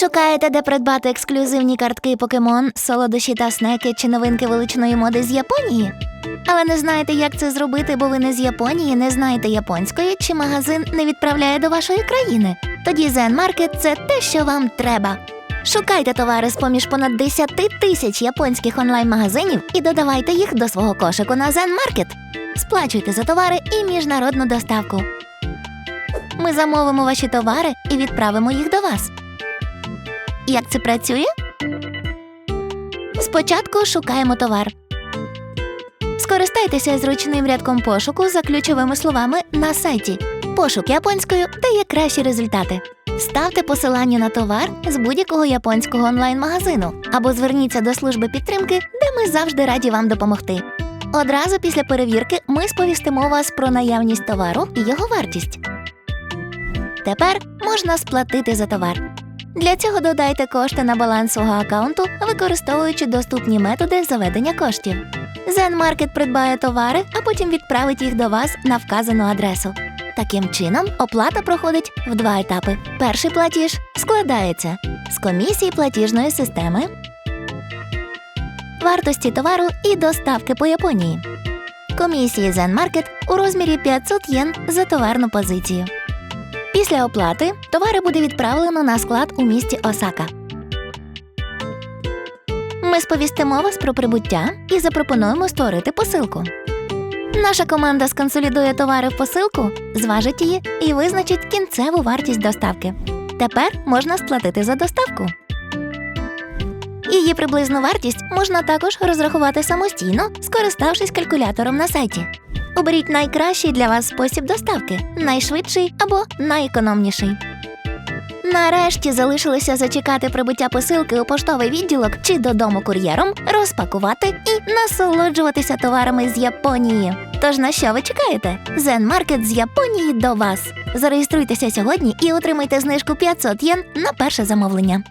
Шукаєте, де придбати ексклюзивні картки покемон, солодощі та снеки чи новинки величної моди з Японії? Але не знаєте, як це зробити, бо ви не з Японії, не знаєте японської, чи магазин не відправляє до вашої країни. Тоді Zen Market – це те, що вам треба. Шукайте товари з поміж понад 10 тисяч японських онлайн-магазинів і додавайте їх до свого кошику на Zen Market. Сплачуйте за товари і міжнародну доставку. Ми замовимо ваші товари і відправимо їх до вас. Як це працює? Спочатку шукаємо товар. Скористайтеся зручним рядком пошуку за ключовими словами на сайті. Пошук японською дає кращі результати. Ставте посилання на товар з будь-якого японського онлайн-магазину або зверніться до служби підтримки, де ми завжди раді вам допомогти. Одразу після перевірки ми сповістимо вас про наявність товару і його вартість. Тепер можна сплатити за товар. Для цього додайте кошти на баланс свого аккаунту, використовуючи доступні методи заведення коштів. Zen Market придбає товари, а потім відправить їх до вас на вказану адресу. Таким чином, оплата проходить в два етапи. Перший платіж складається з комісії платіжної системи, вартості товару і доставки по Японії. Комісії Zen Market у розмірі 500 єн за товарну позицію. Після оплати товари буде відправлено на склад у місті Осака. Ми сповістимо вас про прибуття і запропонуємо створити посилку. Наша команда сконсолідує товари в посилку, зважить її і визначить кінцеву вартість доставки. Тепер можна сплатити за доставку. Її приблизну вартість можна також розрахувати самостійно, скориставшись калькулятором на сайті. Оберіть найкращий для вас спосіб доставки, найшвидший або найекономніший. Нарешті залишилося зачекати прибуття посилки у поштовий відділок чи додому кур'єром, розпакувати і насолоджуватися товарами з Японії. Тож на що ви чекаєте? Zen Market з Японії до вас. Зареєструйтеся сьогодні і отримайте знижку 500 єн на перше замовлення.